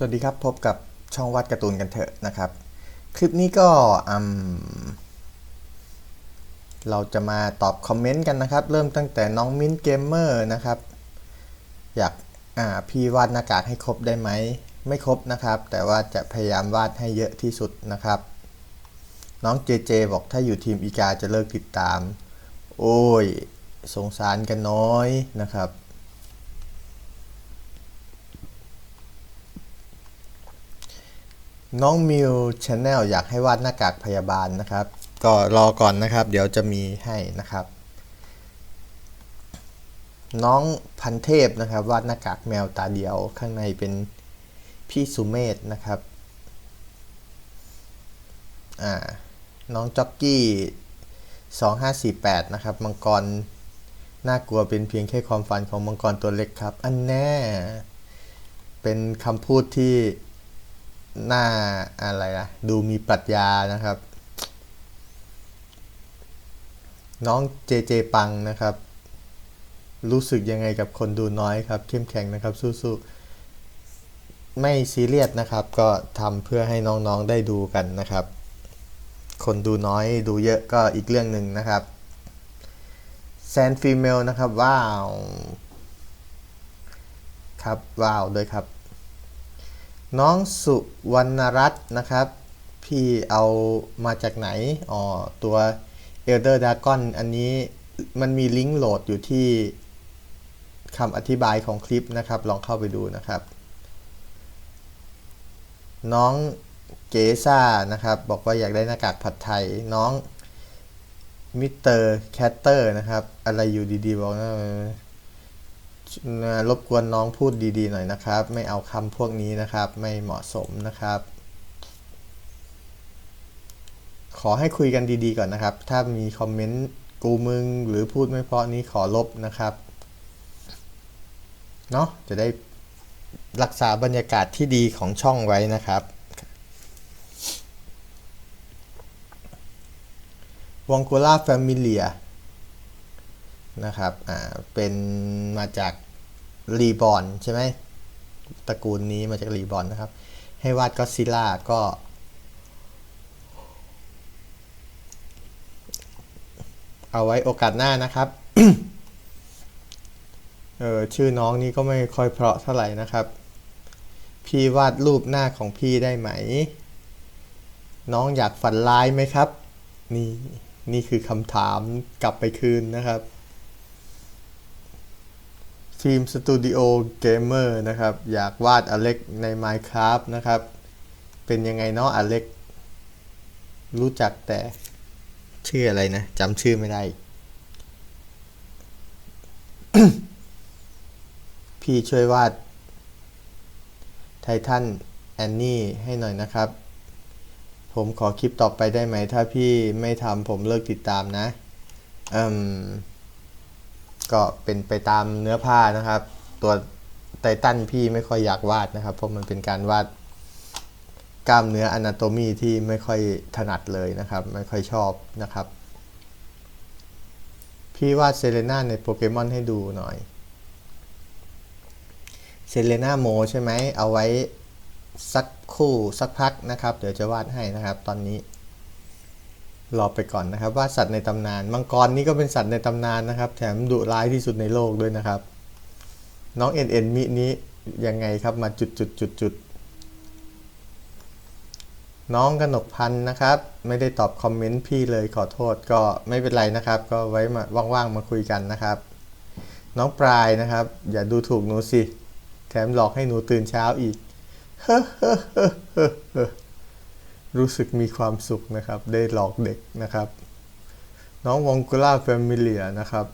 สวัสดีครับ พบกับช่องวัดการ์ตูนกันเถอะนะครับ คลิปนี้ก็เราจะมาตอบคอมเมนต์กันนะครับ เริ่มตั้งแต่น้องมิ้นเกมเมอร์นะครับ อยากาพี่วาดหน้ากากให้ครบได้ไหม ไม่ครบนะครับ แต่ว่าจะพยายามวาดให้เยอะที่สุดนะครับ น้องเจเจบอกถ้าอยู่ทีมอีกาจะเลิกติดตาม โอ้ย สงสารกันน้อยนะครับ น้องมิวชาแนลอยากให้วาดหน้ากากพยาบาลนะครับ ก็รอก่อนนะครับ เดี๋ยวจะมีให้นะครับ น้องพันเทพนะครับ วาดหน้ากากแมวตาเดียวข้างในเป็นพี่สุเมธนะครับอ่าน้องจ็อกกี้ 2548 นะครับ มังกร น่ากลัวเป็นเพียงแค่ความฝันของมังกรตัวเล็กครับ อันแน่ เป็นคำพูดที่ หน้าอะไรนะดูมีปรัชญานะครับ น้องเจเจปังนะครับ รู้สึกยังไงกับคนดูน้อยครับเข้มแข็งนะครับสู้ๆไม่ซีเรียสนะครับ ก็ทำเพื่อให้น้องๆได้ดูกันนะครับ คนดูน้อยดูเยอะก็อีกเรื่องหนึ่งนะครับแซนฟีเมลนะครับ ว้าว ครับ ว้าวด้วยครับ น้องสุวรรณรัตน์นะครับ พี่เอามาจากไหน อ๋อ ตัว Elder Dragon อันนี้มันมีลิงก์โหลดอยู่ที่คำอธิบายของคลิปนะครับ ลองเข้าไปดูนะครับ น้องเกซ่านะครับ บอกว่าอยากได้หน้ากากผัดไทย น้องมิสเตอร์แคตเตอร์นะครับ อะไรอยู่ดีๆ บอกนะ รบกวนน้องพูดดีๆหน่อยนะครับ ไม่เอาคำพวกนี้นะครับ ไม่เหมาะสมนะครับ ขอให้คุยกันดีๆก่อนนะครับ ถ้ามีคอมเมนต์กูมึงหรือพูดไม่เพราะนี้ขอลบนะครับ เนาะจะได้รักษาบรรยากาศที่ดีของช่องไว้นะครับวองโกล่าแฟมิเลีย นะครับ อ่า เป็นมาจากรีบอนใช่ไหมตระกูลนี้มาจากรีบอนนะครับ ให้วาดก็ซิล่าก็เอาไว้โอกาสหน้านะครับ เออชื่อน้องนี่ก็ไม่ค่อยเพราะเท่าไหร่นะครับ พี่วาดรูปหน้าของพี่ได้ไหม น้องอยากฝันร้ายไหมครับ นี่นี่คือคำถามกลับไปคืนนะครับ ฟิล์มสตูดิโอเกมเมอร์นะครับ อยากวาดอเล็กใน Minecraft นะครับ เป็นยังไงเนาะอเล็กรู้จักแต่ชื่ออะไรนะจำชื่อไม่ได้ พี่ช่วยวาดไททันแอนนี่ให้หน่อยนะครับ ผมขอคลิปต่อไปได้ไหม ถ้าพี่ไม่ทำผมเลิกติดตามนะอืม ก็เป็นไปตามเนื้อผ้านะครับ ตัวไททันพี่ไม่ค่อยอยากวาดนะครับ เพราะมันเป็นการวาดกล้ามเนื้ออนาโตมีที่ไม่ค่อยถนัดเลยนะครับ ไม่ค่อยชอบนะครับ พี่วาดเซเลน่าในโปเกมอนให้ดูหน่อยเซเลน่าโมใช่ไหมเอาไว้สักคู่สักพักนะครับ เดี๋ยวจะวาดให้นะครับตอนนี้ รอไปก่อนนะครับ ว่าสัตว์ในตำนานมังกรนี่ก็เป็นสัตว์ในตำนานนะครับ แถมดุร้ายที่สุดในโลกด้วยนะครับ น้องเอ็นเอ็นมินี้ยังไงครับมาจุดจุดจุดจุดน้องกนกพันธ์นะครับ ไม่ได้ตอบคอมเมนต์พี่เลยขอโทษก็ไม่เป็นไรนะครับ ก็ไว้มาว่างๆมาคุยกันนะครับ น้องปลายนะครับ อย่าดูถูกหนูสิ แถมหลอกให้หนูตื่นเช้าอีก รู้สึกมีความสุขนะครับ ได้หลอกเด็กนะครับ น้องวองกูล่าแฟมิเลียนะครับ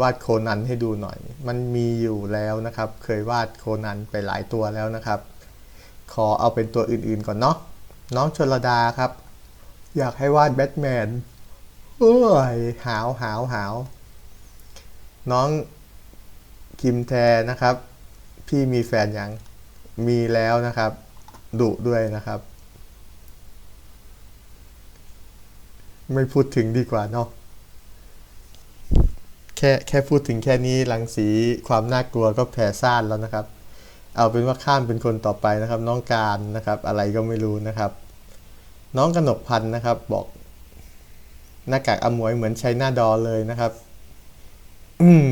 วาดโคนันให้ดูหน่อย มันมีอยู่แล้วนะครับ เคยวาดโคนันไปหลายตัวแล้วนะครับ ขอเอาเป็นตัวอื่นๆก่อนเนาะน้องชลดาครับ อยากให้วาดแบทแมนเอ้ยหาวหาวหาวน้องคิมแทนะครับ พี่มีแฟนยังมีแล้วนะครับดุด้วยนะครับ ไม่พูดถึงดีกว่าเนาะแค่แค่พูดถึงแค่นี้รังสีความน่ากลัวก็แผ่ซ่านแล้วนะครับ เอาเป็นว่าข้ามเป็นคนต่อไปนะครับ น้องการนะครับ อะไรก็ไม่รู้นะครับ น้องกนกพันธ์นะครับ บอก หน้ากากอมวยเหมือนชัยนาดอเลยนะครับ อืม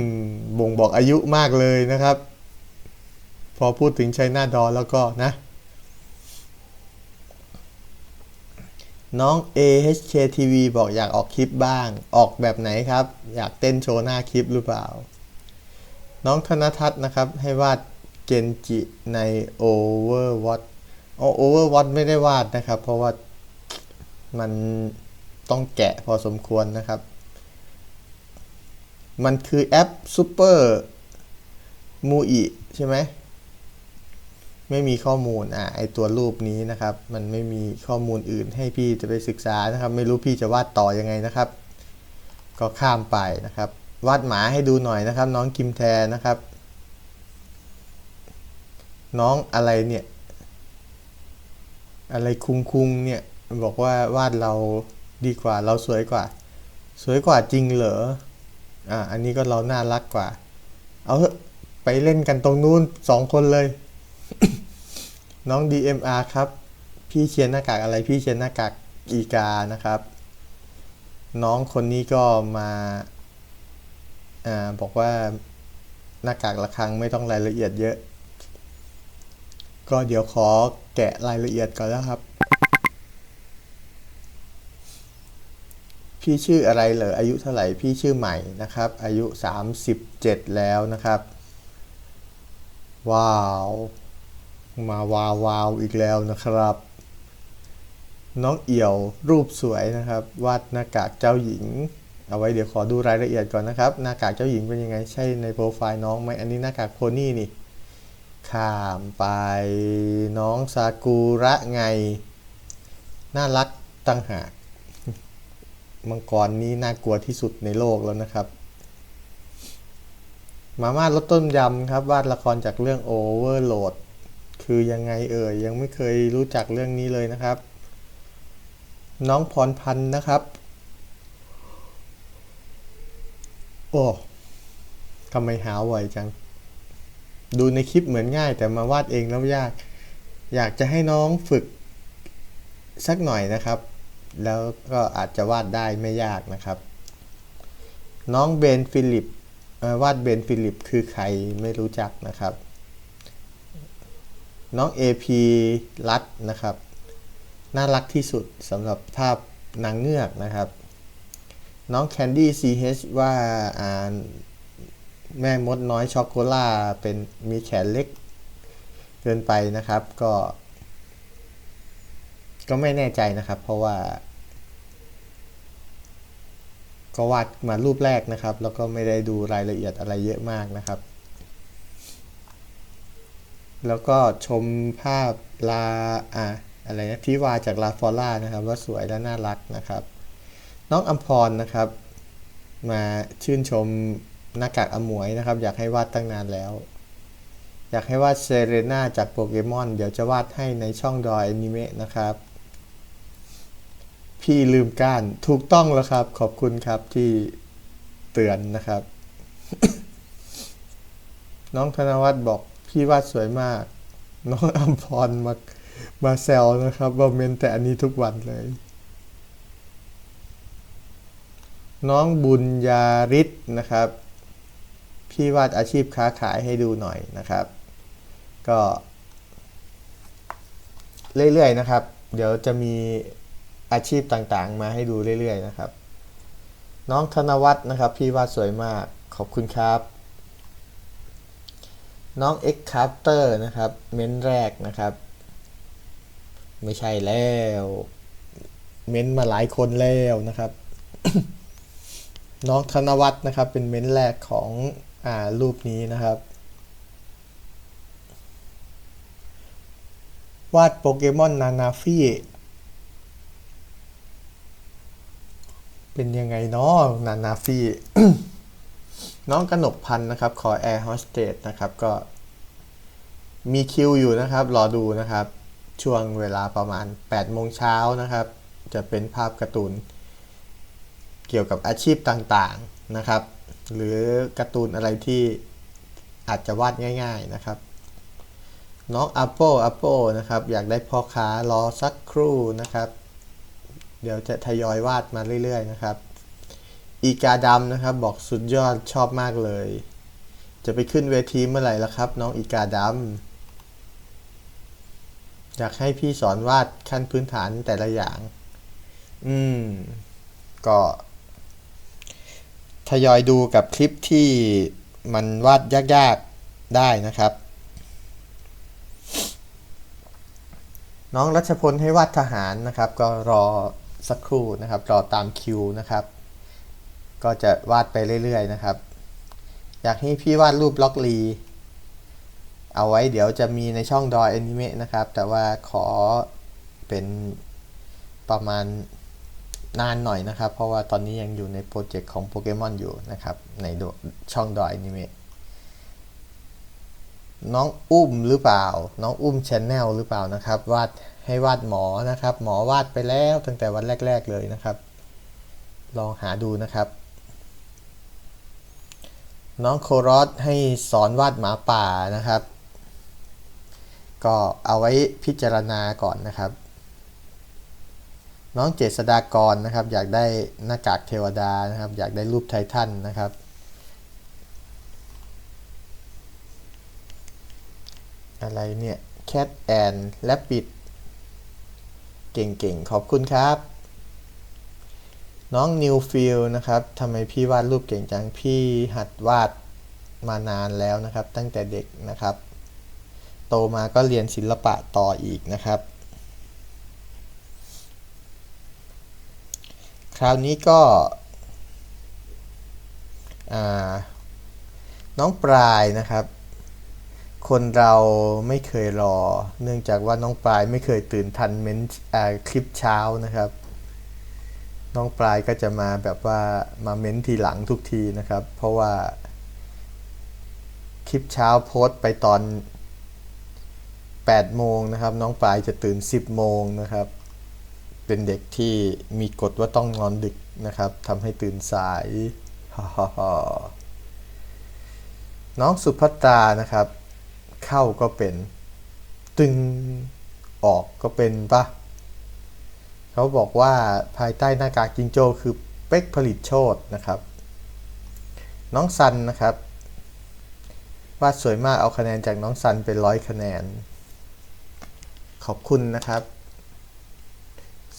บ่งบอกอายุมากเลยนะครับ พอพูดถึงชัยนาดอแล้วก็นะ น้อง AHKTV บอกอยากออกคลิปบ้าง ออกแบบไหนครับ อยากเต้นโชว์หน้าคลิปหรือเปล่า น้องธนทัศน์นะครับ ให้วาดเกนจิใน Overwatch อ๋อ Overwatch ไม่ได้วาดนะครับ เพราะว่ามันต้องแกะพอสมควรนะครับ มันคือแอป Super m u i ใช่ไหม ไม่มีข้อมูลอ่าไอตัวรูปนี้นะครับ มันไม่มีข้อมูลอื่นให้พี่จะไปศึกษานะครับ ไม่รู้พี่จะวาดต่อยังไงนะครับ ก็ข้ามไปนะครับ วาดหมาให้ดูหน่อยนะครับ น้องกิมแทนะครับ น้องอะไรเนี่ย อะไรคุงคุงเนี่ยบอกว่าวาดเราดีกว่าเราสวยกว่า สวยกว่าจริงเหรออ่าอันนี้ก็เราน่ารักกว่า เอาไปเล่นกันตรงนู้นสองคนเลย น้อง DMR ครับ พี่เชียร์หน้ากากอะไรพี่เชียร์หน้ากากอีกานะครับ น้องคนนี้ก็มาอ่าบอกว่าหน้ากากระครังไม่ต้องรายละเอียดเยอะ ก็เดี๋ยวขอแกะรายละเอียดก่อนแล้วครับ พี่ชื่ออะไรเหรออายุเท่าไหร่พี่ชื่อใหม่นะครับ อายุ 37 แล้วนะครับ ว้าว มาวาวาวอีกแล้วนะครับ น้องเอี่ยวรูปสวยนะครับ วาดหน้ากากเจ้าหญิง เอาไว้เดี๋ยวขอดูรายละเอียดก่อนนะครับ หน้ากากเจ้าหญิงเป็นยังไงใช่ในโปรไฟล์น้องไหมอันนี้หน้ากากโพนี่นี่ข้ามไปน้องซากุระไง น่ารักตั้งหากมังกรนี้น่ากลัวที่สุดในโลกแล้วนะครับมาม่ารสต้มยำครับวาดละครจากเรื่อง Overload คือยังไงเอ่ยยังไม่เคยรู้จักเรื่องนี้เลยนะครับ น้องพรพันธ์นะครับ โอ้ทำไมหาไวจัง ดูในคลิปเหมือนง่าย แต่มาวาดเองแล้วยาก อยากจะให้น้องฝึกสักหน่อยนะครับ แล้วก็อาจจะวาดได้ไม่ยากนะครับ น้องเบนฟิลิปวาดเบนฟิลิปคือใครไม่รู้จักนะครับ น้อง AP รัดนะครับ น่ารักที่สุดสำหรับภาพนางเงือกนะครับ น้อง Candy CH ว่าอ่าแม่มดน้อยช็อกโกล่าเป็นมีแขนเล็กเกินไปนะครับก็ ก็ไม่แน่ใจนะครับ เพราะว่า ก็วาดมารูปแรกนะครับ แล้วก็ไม่ได้ดูรายละเอียดอะไรเยอะมากนะครับ แล้วก็ชมภาพลาอะอะไรนะที่วาจากลาฟอร่านะครับ ว่าสวยและน่ารักนะครับ น้องอัมพรนะครับ มาชื่นชมหน้ากากอมวยนะครับ อยากให้วาดตั้งนานแล้ว อยากให้วาดเซเรน่าจากโปเกมอนเดี๋ยวจะวาดให้ในช่องดอยอนิเมะนะครับ พี่ลืมก้านถูกต้องแล้วครับ ขอบคุณครับที่เตือนนะครับ น้องธนวัฒน์บอก พี่วาดสวยมาก น้องอัมพรมามาแซวนะครับว่าเมนแต่อันนี้ทุกวันเลย น้องบุญญาริศนะครับ พี่วาดอาชีพค้าขายให้ดูหน่อยนะครับ ก็ เรื่อยๆนะครับ เดี๋ยวจะมีอาชีพต่างๆ มาให้ดูเรื่อยๆนะครับ น้องธนวัฒน์นะครับ พี่วาดสวยมากขอบคุณครับ น้อง X c a p t e r นะครับ เม้นแรกนะครับ ไม่ใช่แล้ว เม้นมาหลายคนแล้วนะครับ น้องธนวัฒน์นะครับ เป็นเม้นแรกของอ่ารูปนี้นะครับ วาดโปเกมอนนานาฟี่เป็นยังไงเนาะนานาฟี่ น้องกนกพันธ์นะครับ ขอแอร์โฮสเตสนะครับก็มีคิวอยู่นะครับ รอดูนะครับ ช่วงเวลาประมาณ8โมงเช้านะครับ จะเป็นภาพการ์ตูน เกี่ยวกับอาชีพต่างๆนะครับ หรือการ์ตูนอะไรที่อาจจะวาดง่าย ๆนะครับ น้อง Apple Apple นะครับ อยากได้พ่อค้ารอสักครู่นะครับ เดี๋ยวจะทยอยวาดมาเรื่อย ๆ นะครับ อีกาดำนะครับ บอกสุดยอดชอบมากเลย จะไปขึ้นเวทีเมื่อไหร่ละครับ น้องอีกาดำอยากให้พี่สอนวาดขั้นพื้นฐานแต่ละอย่าง อืม ก็ทยอยดูกับคลิปที่มันวาดยากๆได้นะครับ น้องรัชพลให้วาดทหารนะครับ ก็รอสักครู่นะครับ รอตามคิวนะครับ ก็จะวาดไปเรื่อยๆนะครับ อยากให้พี่วาดรูปล็อกลีเอาไว้เดี๋ยวจะมีในช่องดอยแอนิเมะนะครับ แต่ว่าขอเป็นประมาณนานหน่อยนะครับ เพราะว่าตอนนี้ยังอยู่ในโปรเจกต์ของโปเกมอนอยู่นะครับ ในช่องดอยแอนิเมะน้องอุ้มหรือเปล่า น้องอุ้มชแนลหรือเปล่านะครับ วาดให้วาดหมอนะครับ หมอวาดไปแล้วตั้งแต่วันแรก ๆเลยนะครับ ลองหาดูนะครับ น้องโครอสให้สอนวาดหมาป่านะครับ ก็เอาไว้พิจารณาก่อนนะครับ น้องเจษดากรนะครับ อยากได้หน้ากากเทวดานะครับ อยากได้รูปไททันนะครับ อะไรเนี่ยแคทแอนและปิดเก่งๆ ขอบคุณครับ น้องนิวฟิลนะครับทำไมพี่วาดรูปเก่งจัง พี่หัดวาดมานานแล้วนะครับ ตั้งแต่เด็กนะครับ โตมาก็เรียนศิลปะต่ออีกนะครับ คราวนี้ก็ น้องปลายนะครับ คนเราไม่เคยรอ เนื่องจากว่าน้องปลายไม่เคยตื่นทันเม้นคลิปเช้านะครับ น้องปลายก็จะมาแบบว่ามาเม้นทีหลังทุกทีนะครับ เพราะว่า คลิปเช้าโพสต์ไปตอน8โมงนะครับ น้องปลายจะตื่น 10 โมงนะครับ เป็นเด็กที่มีกฎว่าต้องนอนดึกนะครับทำให้ตื่นสายฮน้องสุภัตรานะครับ เข้าก็เป็น ตึงออกก็เป็นปะ เขาบอกว่าภายใต้หน้ากากจิงโจ้คือเป๊กผลิตโชตนะครับ น้องซันนะครับวาดสวยมากเอาคะแนนจากน้องซันเป็นร้อยคะแนน ขอบคุณนะครับ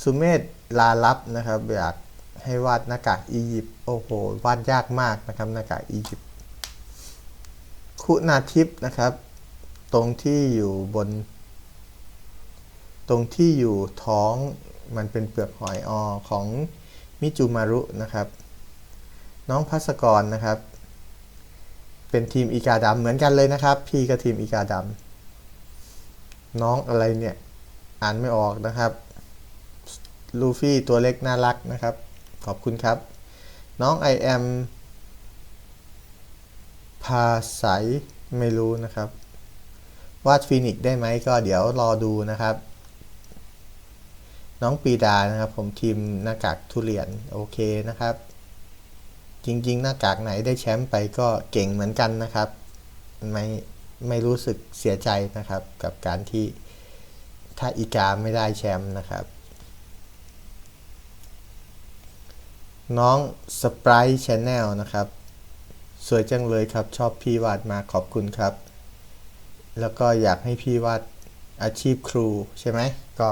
สุเมธลาลับนะครับอยากให้วาดหน้ากากอียิปต์โอ้โหวาดยากมากนะครับหน้ากากอียิปต์คุณาทิพย์นะครับ ตรงที่อยู่บน ตรงที่อยู่ท้อง มันเป็นเปลือกหอยออของมิจูมารุนะครับ น้องพัสกรนะครับ เป็นทีมอีกาดำเหมือนกันเลยนะครับ พี่ก็ทีมอีกาดำน้องอะไรเนี่ย อ่านไม่ออกนะครับ ลูฟี่ตัวเล็กน่ารักนะครับ ขอบคุณครับ น้อง I am ภาษาไม่รู้นะครับ วาดฟีนิกได้ไหมก็เดี๋ยวรอดูนะครับ น้องปีดานะครับ ผมทีมหน้ากากทุเรียนโอเคนะครับ จริง ๆ หน้ากากไหนได้แชมป์ไปก็เก่งเหมือนกันนะครับ ไม่ไม่รู้สึกเสียใจนะครับ กับการที่ถ้าอีกาไม่ได้แชมป์นะครับ น้องสปรายชแนลนะครับ สวยจังเลยครับ ชอบพี่วาดมาขอบคุณครับ แล้วก็อยากให้พี่วาดอาชีพครูใช่ไหมก็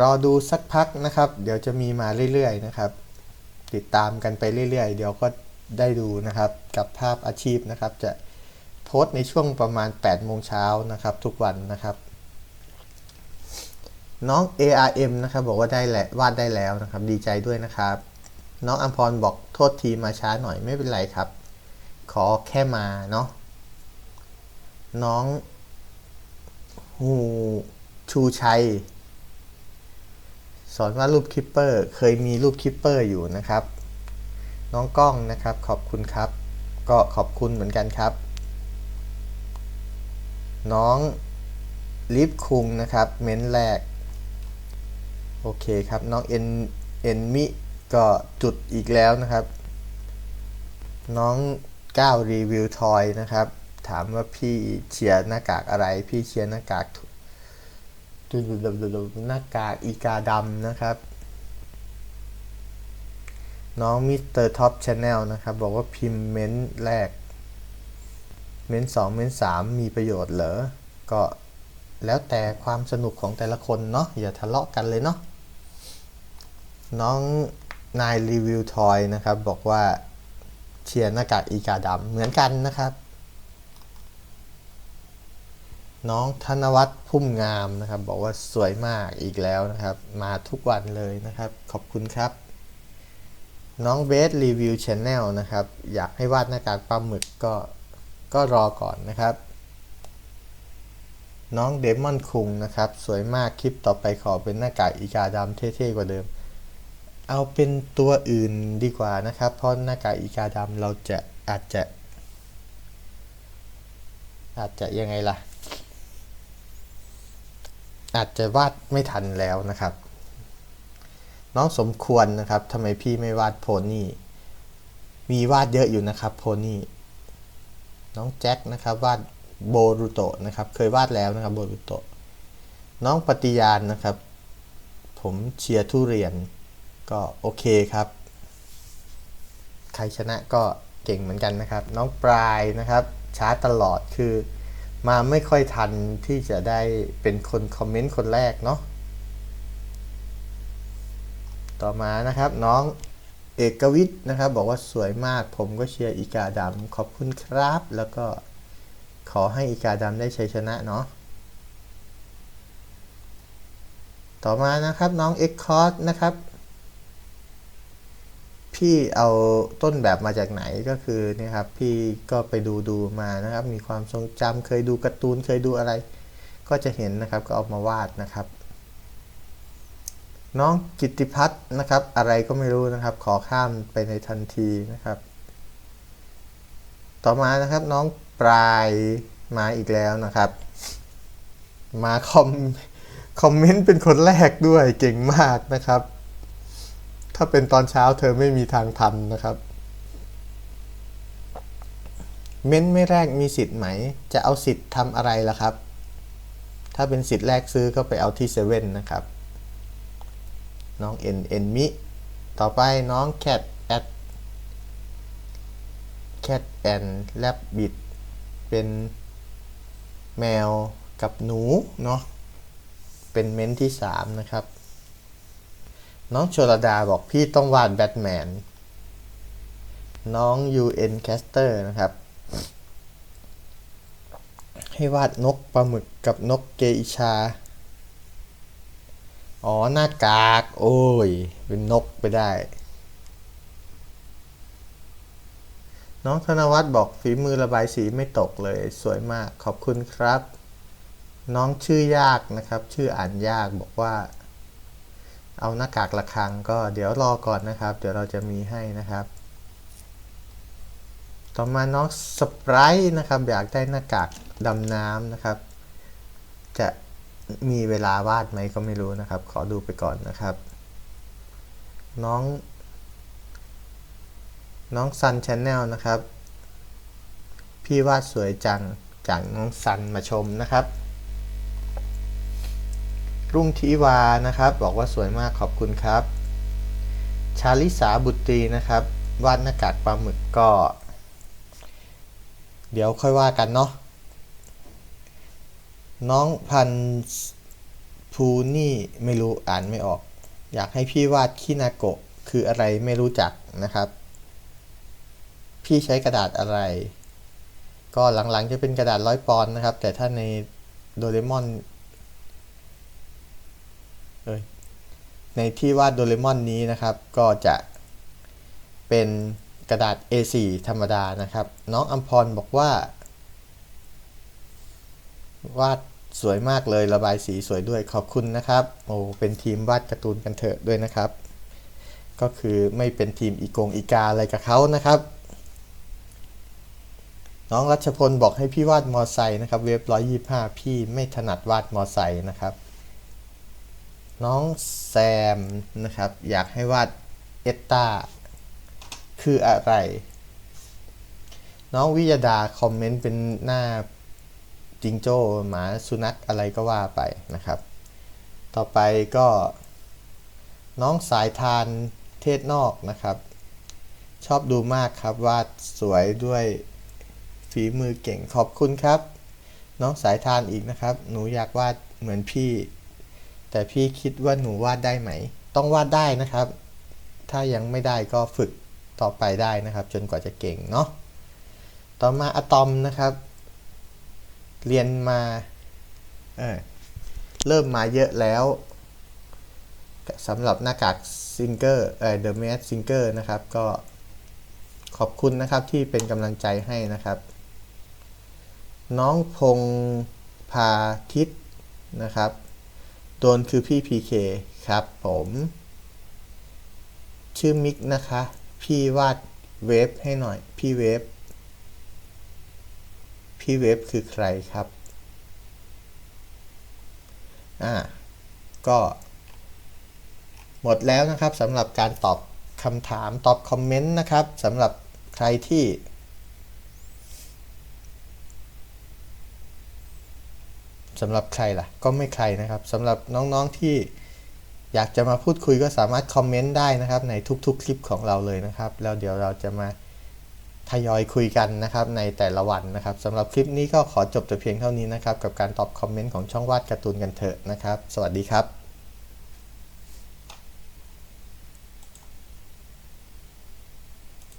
รอดูสักพักนะครับ เดี๋ยวจะมีมาเรื่อยๆนะครับ ติดตามกันไปเรื่อยๆ เดี๋ยวก็ได้ดูนะครับกับภาพอาชีพนะครับ จะโพสต์ในช่วงประมาณ8โมงเช้านะครับ ทุกวันนะครับ น้อง ARM นะครับ บอกว่าได้แหละวาดได้แล้วนะครับ ดีใจด้วยนะครับ น้องอัมพรบอกโทษทีมาช้าหน่อยไม่เป็นไรครับ ขอแค่มาเนาะน้องฮูชูชัย สอนว่ารูปคิปเปอร์เคยมีรูปคิปเปอร์อยู่นะครับ น้องกล้องนะครับขอบคุณครับ ก็ขอบคุณเหมือนกันครับ น้องลิฟคุงนะครับ เม้นแรก โอเคครับ น้องเอ็นเอ็นมิก็จุดอีกแล้วนะครับ น้องก้าวรีวิวทอยนะครับ ถามว่าพี่เชียร์หน้ากากอะไร พี่เชียร์หน้ากาก ดูดูดูดูดูหน้ากากอีกาดำนะครับ น้องมิสเตอร์ท็อปชาแนลนะครับ บอกว่าพิมพ์เม้นต์แรก เม้นต์สองเม้นต์สามมีประโยชน์เหรอ ก็แล้วแต่ความสนุกของแต่ละคนเนาะอย่าทะเลาะกันเลยเนาะน้องนายรีวิวทอยนะครับ บอกว่าเชียร์หน้ากากอีกาดำเหมือนกันนะครับ น้องธนวัฒน์พุ่มงามนะครับ บอกว่าสวยมากอีกแล้วนะครับ มาทุกวันเลยนะครับ ขอบคุณครับ น้องเบสรีวิวชแนลนะครับ อยากให้วาดหน้ากากปลาหมึกก็ก็รอก่อนนะครับ น้องเดมอนคุงนะครับ สวยมากคลิปต่อไปขอเป็นหน้ากากอีกาดำเท่ๆกว่าเดิม เอาเป็นตัวอื่นดีกว่านะครับ เพราะหน้ากากอีกาดำเราจะอาจจะ อาจจะยังไงล่ะ อาจจะวาดไม่ทันแล้วนะครับ น้องสมควรนะครับทำไมพี่ไม่วาดโพนี่มีวาดเยอะอยู่นะครับโพนี่น้องแจ็คนะครับวาดโบรูโตะนะครับเคยวาดแล้วนะครับโบรูโตะน้องปฏิญาณนะครับ ผมเชียร์ทุเรียนก็โอเคครับ ใครชนะก็เก่งเหมือนกันนะครับ น้องปลายนะครับช้าตลอดคือ มาไม่ค่อยทันที่จะได้เป็นคนคอมเมนต์คนแรกเนาะต่อมานะครับน้องเอกวิทย์นะครับ บอกว่าสวยมาก ผมก็เชียร์อีกาดำขอบคุณครับ แล้วก็ขอให้อีกาดำได้ชัยชนะเนาะต่อมานะครับน้องเอ็กคอร์สนะครับ พี่เอาต้นแบบมาจากไหนก็คือเนี่ยครับพี่ก็ไปดูดูมานะครับ มีความทรงจำเคยดูการ์ตูนเคยดูอะไร ก็จะเห็นนะครับก็เอามาวาดนะครับ น้องกิตติพัฒน์นะครับ อะไรก็ไม่รู้นะครับ ขอข้ามไปในทันทีนะครับ ต่อมานะครับน้องปลายมาอีกแล้วนะครับ มาคอมคอมเมนต์เป็นคนแรกด้วยเก่งมากนะครับ ถ้าเป็นตอนเช้าเธอไม่มีทางทันนะครับ เม้นไม่แรกมีสิทธิ์ไหม จะเอาสิทธิ์ทำอะไรล่ะครับ ถ้าเป็นสิทธิ์แรกซื้อก็ไปเอาที่เซเว่นนะครับ น้องเอ็นเอ็นมิ ต่อไปน้องแคทแอดแคทแอนแลบบิดเป็นแมวกับหนูเนาะเป็นเม้นที่ 3 นะครับ น้องโชลดาบอกพี่ต้องวาดแบทแมน น้อง UN Caster นะครับ ให้วาดนกปลาหมึกกับนกเกอิชา อ๋อ หน้ากาก โอ้ย เป็นนกไปได้ น้องธนวัฒน์บอกฝีมือระบายสีไม่ตกเลย สวยมากขอบคุณครับ น้องชื่อยากนะครับ ชื่ออ่านยากบอกว่า เอาหน้ากากระคังก็เดี๋ยวรอก่อนนะครับ เดี๋ยวเราจะมีให้นะครับ ต่อมาน้องสปรท์นะครับ อยากได้หน้ากากดำน้ำนะครับ จะมีเวลาวาดไหมก็ไม่รู้นะครับ ขอดูไปก่อนนะครับ น้อง น้องซันชาแนลนะครับ พี่วาดสวยจังจากน้องซันมาชมนะครับ รุ่งทิวานะครับ บอกว่าสวยมากขอบคุณครับ ชาลิสาบุตรีนะครับ วาดหน้ากากปลาหมึกก็ เดี๋ยวค่อยว่ากันเนาะน้องพันภูนี่ไม่รู้อ่านไม่ออก อยากให้พี่วาดคินาโกะคืออะไรไม่รู้จักนะครับ พี่ใช้กระดาษอะไร ก็หลังๆจะเป็นกระดาษร้อยปอนด์นะครับ แต่ถ้าในโดเรมอนเอ้ย ในที่วาดโดเรมอนนี้นะครับ ก็จะเป็นกระดาษ A4 ธรรมดานะครับ น้องอัมพรบอกว่า วาดสวยมากเลยระบายสีสวยด้วยขอบคุณนะครับ โอ้เป็นทีมวาดการ์ตูนกันเถอะด้วยนะครับ ก็คือไม่เป็นทีมอีกงอีกาอะไรกับเขานะครับ น้องรัชพลบอกให้พี่วาดมอไซค์นะครับ เว็บร้อยยี่ห้าพี่ไม่ถนัดวาดมอไซค์นะครับ น้องแซมนะครับ อยากให้วาดเอตตาคืออะไร น้องวิยดาคอมเมนต์เป็นหน้าจิงโจ้หมาสุนัขอะไรก็ว่าไปนะครับ ต่อไปก็ น้องสายทานเทศนอกนะครับ ชอบดูมากครับวาดสวยด้วยฝีมือเก่งขอบคุณครับ น้องสายทานอีกนะครับ หนูอยากวาดเหมือนพี่ แต่พี่คิดว่าหนูวาดได้ไหม ต้องวาดได้นะครับ ถ้ายังไม่ได้ก็ฝึกต่อไปได้นะครับ จนกว่าจะเก่งเนาะต่อมาอะตอมนะครับ เรียนมาเออเริ่มมาเยอะแล้วสำหรับหน้ากากซิงเกอร์เอ่อ The Mask Singer นะครับ ก็ขอบคุณนะครับที่เป็นกำลังใจให้นะครับ น้องพงพาทิตนะครับ โดนคือพี่พีเคครับผม ชื่อมิกนะคะ พี่วาดเวฟให้หน่อย พี่เวฟ พี่เวฟคือใครครับ อ่า ก็ หมดแล้วนะครับสำหรับการตอบคำถามตอบคอมเมนต์นะครับสำหรับใครที่ สำหรับใครล่ะ ก็ไม่ใครนะครับสำหรับน้องๆที่อยากจะมาพูดคุยก็สามารถคอมเมนต์ได้นะครับ ในทุกๆ คลิปของเราเลยนะครับ แล้วเดี๋ยวเราจะมาทยอยคุยกันนะครับในแต่ละวันนะครับสำหรับคลิปนี้ก็ขอจบแต่เพียงเท่านี้นะครับ กับการตอบคอมเมนต์ของช่องวาดการ์ตูนกันเถอะนะครับ สวัสดีครับ